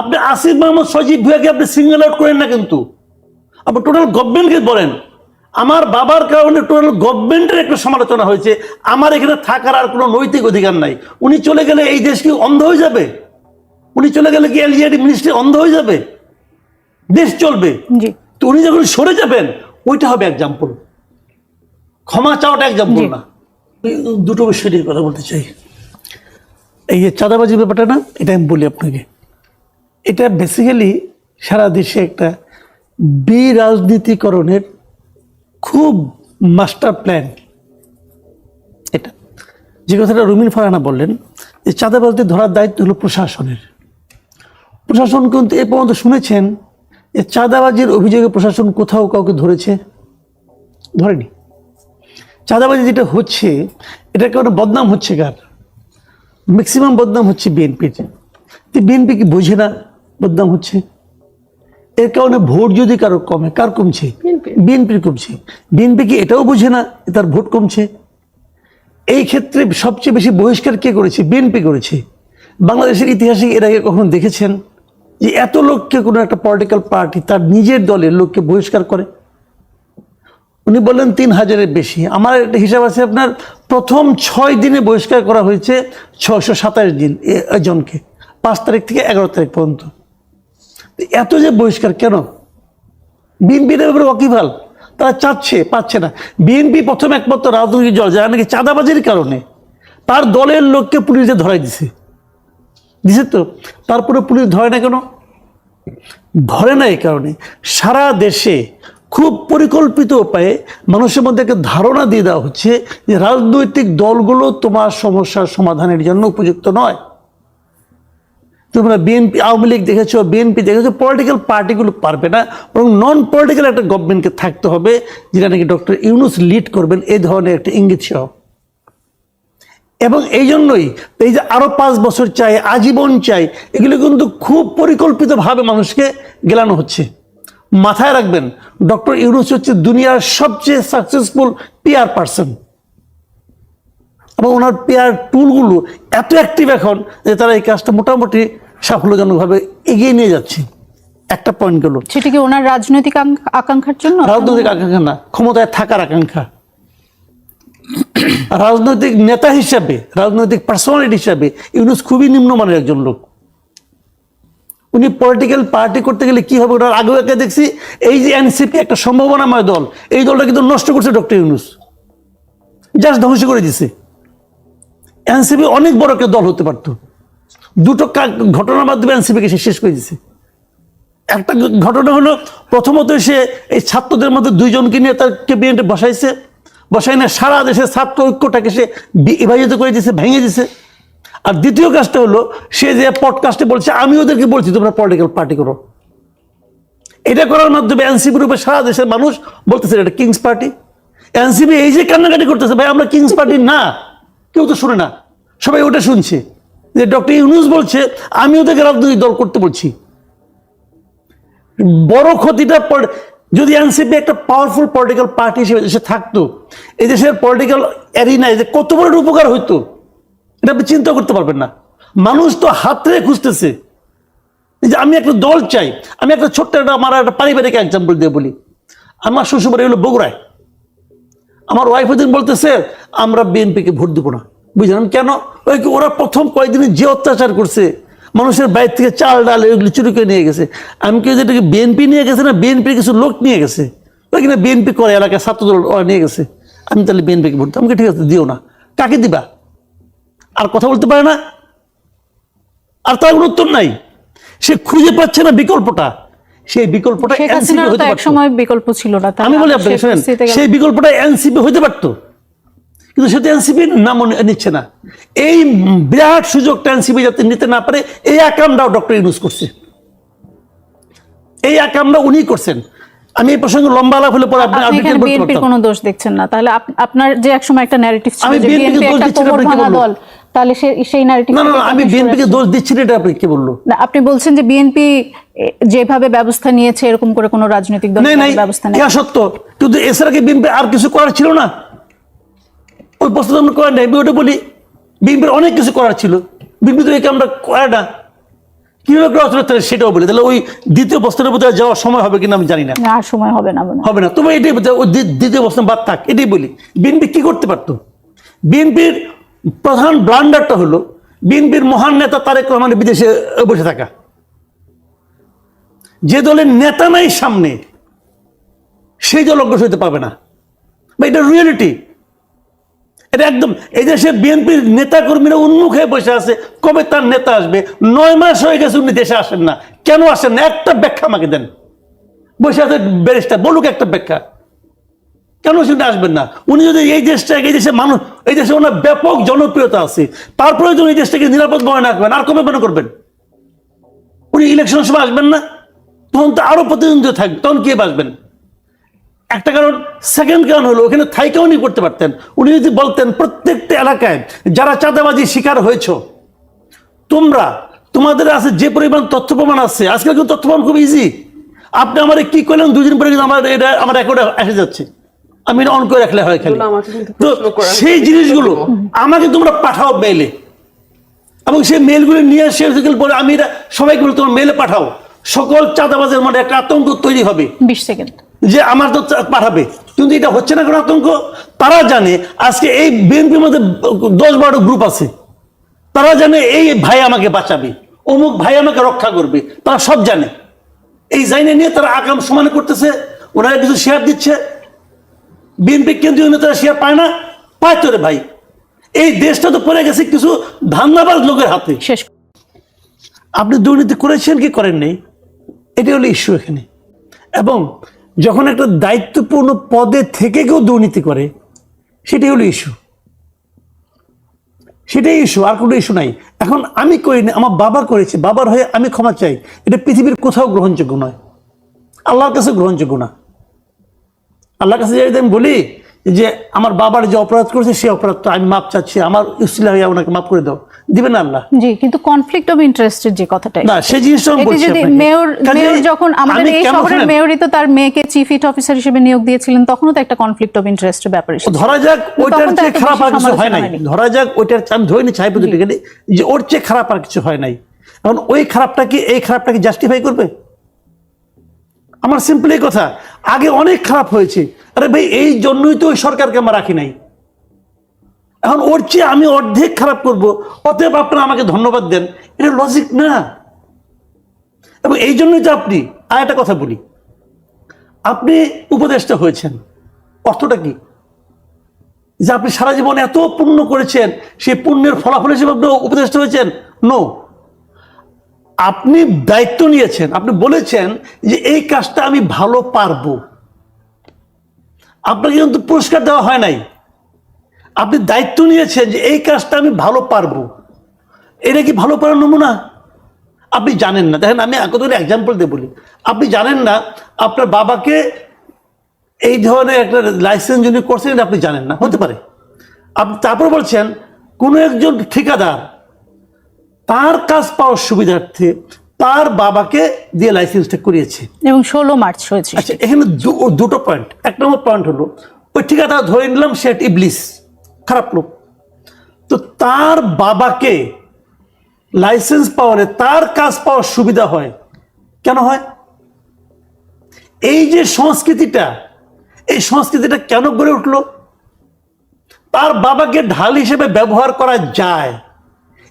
আপনি আসিফ মোহাম্মদ সজীব ভুয়াকে আপনি single out করেন না কিন্তু। আপনি টোটাল গভর্নমেন্টকে বলেন। আমার বাবার কারণে টোটাল গভর্নমেন্টের একটা সমালোচনা হয়েছে। আমার এখানে থাকার আর কোনো নৈতিক অধিকার নাই। উনি চলে গেলে এই দেশ কি অন্ধ হয়ে যাবে? উনি চলে গেলে কি এলজিআইডি মিনিস্ট্রি অন্ধ হয়ে যাবে? দেশ চলবে? তো উনি যখন সরে যাবেন ওইটা হবে এক্সাম্পল ক্ষমা চাওয়াটা এক্সাম্পল না। দুটো বিষয় নিয়ে কথা বলতে চাই। এই যে চাঁদাবাজির ব্যাপারটা না এটা আমি বলি আপনাকে। এটা বেসিক্যালি সারা দেশে একটা বিরাজনীতিকরণের খুব মাস্টার প্ল্যান এটা। যে কথাটা রুমিন ফারানা বললেন, যে চাঁদাবাজদের ধরার দায়িত্ব হলো প্রশাসনের। প্রশাসন কিন্তু এ পর্যন্ত শুনেছেন যে চাঁদাবাজির অভিযোগে প্রশাসন কোথাও কাউকে ধরেছে, ধরেনি। চাঁদাবাজি যেটা হচ্ছে এটা কারণে বদনাম হচ্ছে কার? ম্যাক্সিমাম বদনাম হচ্ছে বিএনপির বিএনপি কি বোঝে না বদনাম হচ্ছে। এর কারণে ভোট যদি কারও কমে কার কমছে? বিএনপির কমছে। বিএনপি কি এটাও বোঝে না তার ভোট কমছে? এই ক্ষেত্রে সবচেয়ে বেশি বহিষ্কার কে করেছে? বিএনপি করেছে। বাংলাদেশের ইতিহাসে এর আগে কখনো দেখেছেন যে এত লোককে কোনো একটা পলিটিক্যাল পার্টি তার নিজের দলের লোককে বহিষ্কার করে? উনি বললেন তিন হাজারের বেশি। আমার একটা হিসাব আছে আপনার প্রথম ছয় দিনে বহিষ্কার করা হয়েছে ছশো সাতাশ দিন এ- জনকে। পাঁচ তারিখ থেকে এগারো তারিখ পর্যন্ত। এত যে বহিষ্কার, কেন? বিএনপির ব্যাপারে ওয়াকিভাল তারা চাচ্ছে, পাচ্ছে না। বিএনপি প্রথম একমাত্র রাজনৈতিক দল, যারা নাকি চাঁদাবাজির কারণে তার দলের লোককে পুলিশে ধরাই দিছে। দিছে তো? তারপরে পুলিশ ধরে না কেন? ধরে না এই কারণে। সারা দেশে খুব পরিকল্পিত উপায়ে মানুষের মধ্যে একটা ধারণা দিয়ে দেওয়া হচ্ছে যে রাজনৈতিক দলগুলো তোমার সমস্যার সমাধানের জন্য উপযুক্ত নয়। তোমরা বিএনপি আওয়ামী লীগ দেখেছ বিএনপি দেখেছ পলিটিক্যাল পার্টিগুলো পারবে না, এবং নন পলিটিক্যাল একটা গভর্নমেন্টকে থাকতে হবে, যেটা নাকি ডক্টর ইউনুস লিড করবেন এই ধরনের একটা ইঙ্গিত সহ। এবং এই জন্যই এই যে আরও পাঁচ বছর চাই, আজীবন চাই, এগুলো কিন্তু খুব পরিকল্পিতভাবে মানুষকে গেলানো হচ্ছে। মাথায় রাখবেন, ডক্টর ইউনুস হচ্ছে দুনিয়ার সবচেয়ে সাকসেসফুল পিআর পার্সন এবং ওনার পেয়ার টুলগুলো এত অ্যাক্টিভ এখন যে তারা এই কাজটা মোটামুটি সাফল্যজনকভাবে এগিয়ে নিয়ে যাচ্ছে। একটা পয়েন্ট গেল। সেটা কি ওনার রাজনৈতিক আকাঙ্ক- আকাঙ্ক্ষার জন্য? রাজনৈতিক আকাঙ্ক্ষা না ক্ষমতায় থাকার আকাঙ্ক্ষা। রাজনৈতিক নেতা হিসাবে রাজনৈতিক পার্সোনালিটি হিসাবে ইউনুস খুবই নিম্নমানের একজন লোক। উনি পলিটিক্যাল পার্টি করতে গেলে কি হবে ওনার আগেও একে দেখছি। এই যে এনসিপি একটা সম্ভাবনাময় দল এই দলটা কিন্তু নষ্ট করছে ডক্টর ইউনুস। জাস্ট ধ্বংস করে দিছে। এনসিপি অনেক বড় একটা দল হতে পারতো। দুটো ঘটনার মাধ্যমে এনসিপিকে সে শেষ করে দিছে। একটা ঘটনা হলো, প্রথমত সে এই ছাত্রদের মধ্যে দুইজনকে নিয়ে তার ক্যাবিনেটে বসাইছে। বসাই না, সারা দেশের ছাত্র ঐক্যটাকে সে বিভাজিত করে দিছে, ভেঙে দিছে। আর দ্বিতীয় কাজটা হলো, সে যে পডকাস্টে বলছে, আমি ওদেরকে বলছি, তোমরা পলিটিক্যাল পার্টি করো। এটা করার মাধ্যমে এনসিপির উপরে সারা দেশের মানুষ বলতেছে, এটা কিংস পার্টি এনসিপি এই যে কান্নাকাটি করতেছে, ভাই, আমরা কিংস পার্টি না। কেউ তো শুনে না। সবাই ওটা শুনছে। যে ডক্টর ইউনুস বলছে, আমি ওদেরকে রাজনৈতিক দল করতে বলছি। বড় ক্ষতিটা যদি এনসিপি একটা পাওয়ারফুল পলিটিক্যাল পার্টি হিসেবে দেশে থাকতো এই দেশের পলিটিক্যাল অ্যারিনায় যে কত বড় উপকার হইতো, এটা আপনি চিন্তা করতে পারবেন না। মানুষ তো হাত থেকে খুঁজতেছে যে আমি একটা দল চাই, আমি একটা ছোট্ট একটা, আমার একটা পারিবারিক এক্সাম্পল দিয়ে বলি। আমার শ্বশুরবাড়ি হলো বগুড়ায়। আমার ওয়াইফ ওদিন বলতেছে, আমরা বিএনপিকে ভোট দেবো না। বুঝলেন কেন? ওই কি ওরা প্রথম কয়েকদিনে যে অত্যাচার করছে মানুষের বাইরে থেকে চাল ডাল এগুলো চুরি করে নিয়ে গেছে। আমি কেউ যেটাকে বিএনপি নিয়ে গেছে না বিএনপির কিছু লোক নিয়ে গেছে? ওই কিনা বিএনপি করে এলাকায় ছাত্রদল ওরা নিয়ে গেছে। আমি তাহলে বিএনপিকে ভোট আমাকে ঠিক আছে দিও না। কাকে দিবা? আর কথা বলতে পারে না? আর তার কোনো উত্তর নাই। সে খুঁজে পাচ্ছে না বিকল্পটা। সেই বিকল্পটা এক সময় বিকল্প ছিল না আমি বলি আপনাকে সেই শোনেন বিকল্পটা এনসিপি হতে পারতো। কিন্তু সেটা এনসিপি নাম নিচ্ছে না। এই বিরাট সুযোগটা এনসিপি যাতে নিতে না পারে এই আকামটাও ডক্টর ইউনুস করছে। এই আকামটা উনি করছেন। আমি এই প্রসঙ্গে লম্বা আলাপ হলে পরে আপনি বিএনপির কোনো দোষ দেখছেন না। তাহলে আপনার যে একসময় একটা ন্যারেটিভ ছিল বিএনপি একটা কোমর ভাঙা? দল তাহলে সেই ন্যারেটিভ না না আমি বিএনপিকে দোষ দিচ্ছি না এটা আপনি কি বলল? না আপনি বলছেন যে বিএনপি যেভাবে ব্যবস্থা নিয়েছে এরকম করে কোনো রাজনৈতিক দল ব্যবস্থা নেই সত্য কিন্তু এছাড়া কি বিএনপি আর কিছু করার ছিল না? ওই প্রস্তাব আমরা করেন নাই। আমি ওটা বলি বিএনপির অনেক কিছু করার ছিল। বিএনপি তো কামটা করে না। কীভাবে গ্রহণ তাহলে সেটাও বলি। তাহলে ওই দ্বিতীয় বস্তানের বোধহয় যাওয়ার সময় হবে কিনা আমি জানি না। আর সময় হবে না হবে না। তবে এটাই ওই দ্বিতীয় বস্তান বাদ থাক। এটাই বলি। বিএনপি কি করতে পারতো? বিএনপির প্রধান ব্লান্ডারটা হলো বিএনপির মহান নেতা তারেক রহমানের বিদেশে বসে থাকা। যে দলের নেতা নাই সামনে সেই দল অগ্রসর হতে পারবে না। বা এটা রিয়েলিটি এটা একদম, এই দেশে বিএনপির নেতা কর্মীরা উন্মুখ বসে আছে, কবে তার নেতা আসবে? নয় মাস হয়ে গেছে উনি দেশে আসেন না। কেন আসেন না? একটা ব্যাখ্যা আমাকে দেন। বসে আছে ব্যারিস্টার, বলুক একটা ব্যাখ্যা। কেন সেটা আসবেন না? উনি যদি এই দেশটা, এই দেশে মানুষ, এই দেশে ওনার ব্যাপক জনপ্রিয়তা আছে তারপরে যদি এই দেশটাকে নিরাপদ মনে না করবেন। আর কবে মনে করবেন? উনি ইলেকশন সময় আসবেন না? তখন তো আরও প্রতিদ্বন্দ্বী থাকবে। তখন কে বাসবেন? একটা কারণ সেকেন্ড কারণ হলো ওখানে থাইকেও উনি করতে পারতেন। উনি যদি বলতেন প্রত্যেকটা এলাকায় যারা চাঁদাবাজি শিকার হয়েছ তোমরা তোমাদের আছে যে পরিমাণ তথ্য প্রমাণ আছে আজকাল কিন্তু তথ্য প্রমাণ খুব ইজি আপনি আমার কি করলেন দুদিন পরে কিন্তু আমার এটা আমার রেকর্ডে এসে যাচ্ছে। আমি এটা অন করে রাখলে হয় খালি। তো সেই জিনিসগুলো আমাকে তোমরা পাঠাও মেলে এবং সেই মেলগুলো নিয়ে এসে পরে আমি এটা সবাইকে বলি তোমার মেলে পাঠাও। সকল চাঁদাবাজের মধ্যে একটা আতঙ্ক তৈরি হবে। বিশ সেকেন্ড। যে আমার তো পাঠাবে। কিন্তু এটা হচ্ছে না কোনো আতঙ্ক? তারা জানে আজকে এই বিএনপির মধ্যে দশ বারো গ্রুপ আছে। তারা জানে এই ভাই আমাকে বাঁচাবে। অমুক ভাই আমাকে রক্ষা করবে। তারা সব জানে। এই জাইনে নিয়ে তারা আগাম সমান করতেছে। ওনারা কিছু শেয়ার দিচ্ছে। বিএনপি কেন্দ্রীয় নেতারা শেয়ার পায় না। পায় তো রে ভাই। এই দেশটা তো পড়ে গেছে কিছু ধান্দাবাজ লোকের হাতে। শেষ আপনি দুর্নীতি করেছেন কি করেন নাই এটি হলো ইস্যু এখানে। এবং যখন একটা দায়িত্বপূর্ণ পদে থেকে কেউ দুর্নীতি করে, সেটাই হলো ইস্যু সেটাই ইস্যু আর কোনো ইস্যু নাই। এখন আমি করিনি আমার বাবা করেছে, বাবার হয়ে আমি ক্ষমা চাই। এটা পৃথিবীর কোথাও গ্রহণযোগ্য নয়। আল্লাহর কাছে গ্রহণযোগ্য না। আল্লাহর কাছে যদি আমি বলি যে আমার বাবার যে অপরাধ করেছে সেই অপরাধটা আমি মাপ চাচ্ছি। আমার ইসলাম হয়ে ওনাকে মাফ করে দাও। দিবেন না আল্লাহ? জি কিন্তু কনফ্লিক্ট অফ ইন্টারেস্টের যে কথাটাই। না সেই জিনিসটা আমি বলছি যদি মেয়র মেয়র যখন আমাদের এই শহরের মেয়রই তো তার মেয়েকে চিফ ইট অফিসার হিসেবে নিয়োগ দিয়েছিলেন তখনও তো একটা কনফ্লিক্ট অফ ইন্টারেস্টের ব্যাপার এসেছে। ধরা যাক ওইটার চেয়ে খারাপ আর কিছু হয় নাই। ধরা যাক ওইটার আমি ধরে নিচ্ছি হাইপোথেটিক্যালি যে ওর চেয়ে খারাপ আর কিছু হয় নাই। এখন ওই খারাপটা কি এই খারাপটাকে জাস্টিফাই করবে? আমার সিম্পল কথা, আগে অনেক খারাপ হয়েছে। আরে ভাই, এই জন্যই তো ওই সরকারকে আমরা রাখি নাই। এখন ওর চেয়ে আমি অর্ধেক খারাপ করব, অতএব আপনারা আমাকে ধন্যবাদ দেন। এটা লজিক না। এবং এই জন্যই তো আপনি, আর একটা কথা বলি। আপনি উপদেষ্টা হয়েছেন, অর্থটা কি? যে আপনি সারা জীবন এত পুণ্য করেছেন, সেই পুণ্যের ফলাফল হিসেবে আপনি উপদেষ্টা হয়েছেন? নো আপনি দায়িত্ব নিয়েছেন, আপনি বলেছেন যে এই কাজটা আমি ভালো পারব। আপনাকে কিন্তু পুরস্কার দেওয়া হয় নাই। আপনি দায়িত্ব নিয়েছেন যে এই কাজটা আমি ভালো পারব। এটা কি ভালো পারার নমুনা? আপনি জানেন না। দেখেন, আমি কত এক্সাম্পল দিয়ে বলি। আপনি জানেন না, আপনার বাবাকে এই ধরনের একটা লাইসেন্স যদি করছেন, আপনি জানেন না। হতে পারে। আপনি তারপর বলছেন, কোনো একজন ঠিকাদার তার কাজ পাওয়ার সুবিধার্থে তার বাবাকে দিয়ে লাইসেন্সটা করিয়েছে। এবং ষোলো মার্চ হয়েছে। আচ্ছা এখানে দুটো পয়েন্ট এক নম্বর পয়েন্ট হলো ওই ঠিকাদার ধরে নিলাম সে ইবলিস খারাপ লোক। তো তার বাবাকে লাইসেন্স পাওয়ারে তার কাজ পাওয়ার সুবিধা হয় কেন হয়? এই যে সংস্কৃতিটা এই সংস্কৃতিটা কেন গড়ে উঠল? তার বাবাকে ঢাল হিসেবে ব্যবহার করা যায়।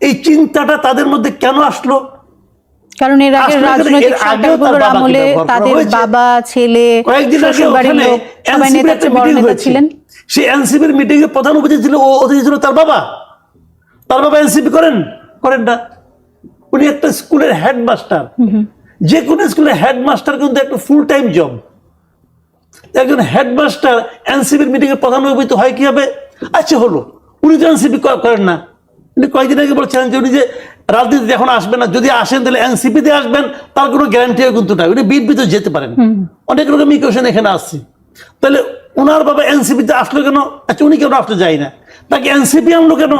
এই চিন্তাটা তাদের মধ্যে কেন আসলো? কারণ এর আগে রাজনৈতিক সরকারগুলোর আমলে তাদের বাবা ছেলে শ্বশুরবাড়ির লোক সবাই নেতা বড় নেতা ছিলেন সেই এনসিপির মিটিং এ প্রধান অতিথি ছিল ও অতিথি ছিল তার বাবা। তার বাবা এনসিপি করেন? করেন না। উনি একটা স্কুলের হেডমাস্টার যে কোনো স্কুলের হেডমাস্টার কিন্তু একটা ফুল টাইম জব একজন হেডমাস্টার এনসিপির মিটিং এ প্রধান অতিথি হয় কি হবে আচ্ছা হলো। উনি তো এনসিপি করেন না। উনি কয়েকদিন আগে বলছেন যে উনি যে রাজনীতিতে এখন আসবেন না যদি আসেন তাহলে এনসিপিতে আসবেন তার কোনো গ্যারান্টিও কিন্তু নাই। উনি বিএনপিতে যেতে পারেন। অনেক রকম ইকুয়েশন এখানে আসছে তাহলে ওনার বাবা এনসিপিতে আসলো কেন? আচ্ছা উনি কেন আসতে যায় না? তাকে এনসিপি আনলো কেন?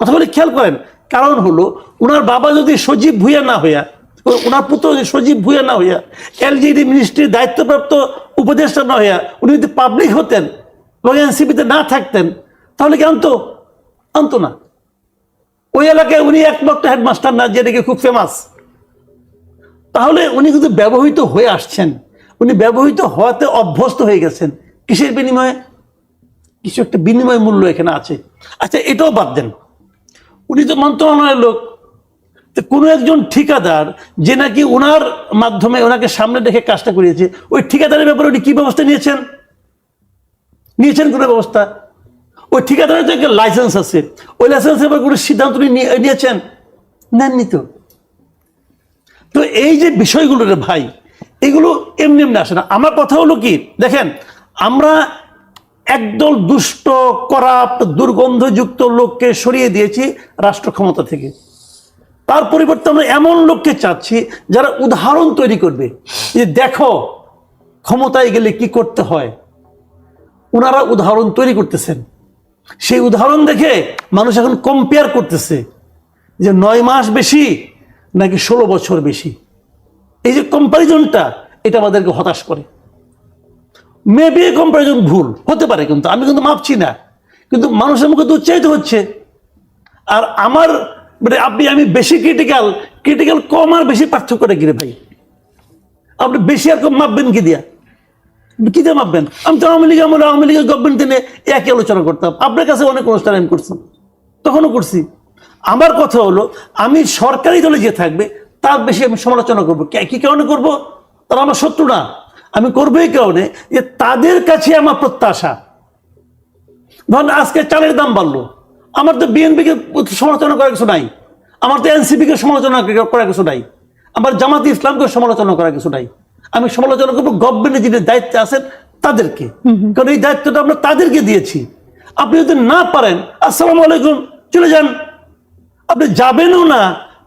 কথা বলে খেয়াল করেন। কারণ হলো ওনার বাবা যদি সজীব ভুইয়া না হইয়া ওনার পুত্র যদি সজীব ভুইয়া না হইয়া এলজিডি মিনিস্ট্রির দায়িত্বপ্রাপ্ত উপদেষ্টা না হইয়া উনি যদি পাবলিক হতেন এবং এনসিপিতে না থাকতেন তাহলে কি আনতো আনতো না। ওই এলাকায় উনি একমাত্র হেডমাস্টার না, যে নাকি খুব ফেমাস তাহলে উনি কিন্তু ব্যবহৃত হয়ে আসছেন। উনি ব্যবহৃত হওয়াতে অভ্যস্ত হয়ে গেছেন। কিসের বিনিময়ে? কিছু একটা বিনিময় মূল্য এখানে আছে। আচ্ছা এটাও বাদ দেন। উনি তো মন্ত্রণালয়ের লোক। কোনো একজন ঠিকাদার যে নাকি ওনার মাধ্যমে ওনাকে সামনে রেখে কাজটা করিয়েছে, ওই ঠিকাদারের ব্যাপারে উনি কি ব্যবস্থা নিয়েছেন? নিয়েছেন কোনো ব্যবস্থা? ওই ঠিকাদারের তো একটা লাইসেন্স আছে, ওই লাইসেন্সের ব্যাপারে কোনো সিদ্ধান্ত নিয়েছেন? নেননি তো। তো এই যে বিষয়গুলো রে ভাই, এগুলো এমনি এমনি আসে না। আমার কথা হলো কি, দেখেন, আমরা একদল দুষ্ট, করাপ্ট, দুর্গন্ধযুক্ত লোককে সরিয়ে দিয়েছি রাষ্ট্র ক্ষমতা থেকে। তার পরিবর্তে আমরা এমন লোককে চাচ্ছি যারা উদাহরণ তৈরি করবে যে দেখো, ক্ষমতায় গেলে কি করতে হয়? ওনারা উদাহরণ তৈরি করতেছেন। সেই উদাহরণ দেখে মানুষ এখন কম্পেয়ার করতেছে যে নয় মাস বেশি নাকি ষোলো বছর বেশি। এই যে কম্পারিজনটা এটা আমাদেরকে হতাশ করে। মেবি কম্পারিজন ভুল, হতে পারে কিন্তু, আমি কিন্তু মাপছি না। কিন্তু মানুষের মুখে তো উচ্চারিত হচ্ছে। আর আমার মানে আপনি, আমি বেশি ক্রিটিক্যাল ক্রিটিক্যাল কম আর বেশি পার্থক্যটা গিরে ভাই? আপনি বেশি আর কম মাপবেন কি দিয়া? কি দিয়ে মাপবেন আমি তো আওয়ামী লীগ আমার আওয়ামী লীগের গভর্নমেন্ট দিনে একই আলোচনা করতাম। আপনার কাছে অনেক অনুষ্ঠান আমি করছি। তখনও করছি। আমার কথা হলো, আমি সরকারি দলে যে থাকবে, তার বেশি আমি সমালোচনা করব। কে- কি কারণে করব? তারা আমার শত্রু না। আমি করব এই কারণে যে তাদের কাছে আমার প্রত্যাশা। ধরেন আজকে চালের দাম বাড়লো। আমার তো বিএনপিকে সমালোচনা করার কিছু নাই। আমার তো এনসিপিকে সমালোচনা করার কিছু নাই। আমার জামাত ইসলামকে সমালোচনা করার কিছু নাই। আমি সমালোচনা করব গভর্নমেন্টের যিনি দায়িত্বে আছেন তাদেরকে। কারণ এই দায়িত্বটা আমরা তাদেরকে দিয়েছি। আপনি যদি না পারেন আসসালামু আলাইকুম চলে যান। আপনি যাবেনও না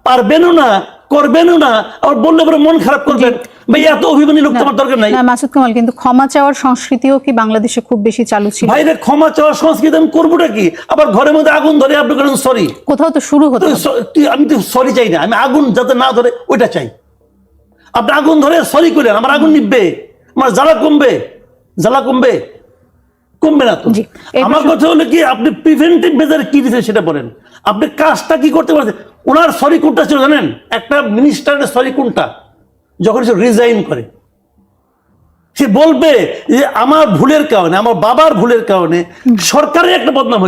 পারবেনও না করবেনও না আবার বললে পরে মন খারাপ করবেন। ভাই এত অভিমানী লোক তোমার দরকার নাই। না মাসুদ কামাল কিন্তু ক্ষমা চাওয়ার সংস্কৃতিও কি বাংলাদেশে খুব বেশি চালু ছিল? ভাইরে ক্ষমা চাওয়ার সংস্কৃতি আমি করবোটা কি? আবার ঘরের মধ্যে আগুন ধরে আপনি করেন সরি কোথাও তো শুরু হতো আমি তো সরি চাই না। আমি আগুন যাতে না ধরে ওইটা চাই। আপনি আগুন ধরে সরি করেন আমার আগুন নিববে আমার জ্বালা কমবে জ্বালা কমবে কমবে না তো? আমার কথা হলো কি আপনি প্রিভেন্টিভ মেজার কি দিচ্ছেন সেটা বলেন। আপনি কাজটা কি করতে পারছেন? ওনার সরি কোনটা ছিল জানেন? একটা মিনিস্টারের সরি কোনটা? যখন সে রিজাইন করে। সে বলবে যে আমার ভুলের কারণে আমার বাবার ভুলের কারণে সরকারের একটা বদনাম হয়েছে।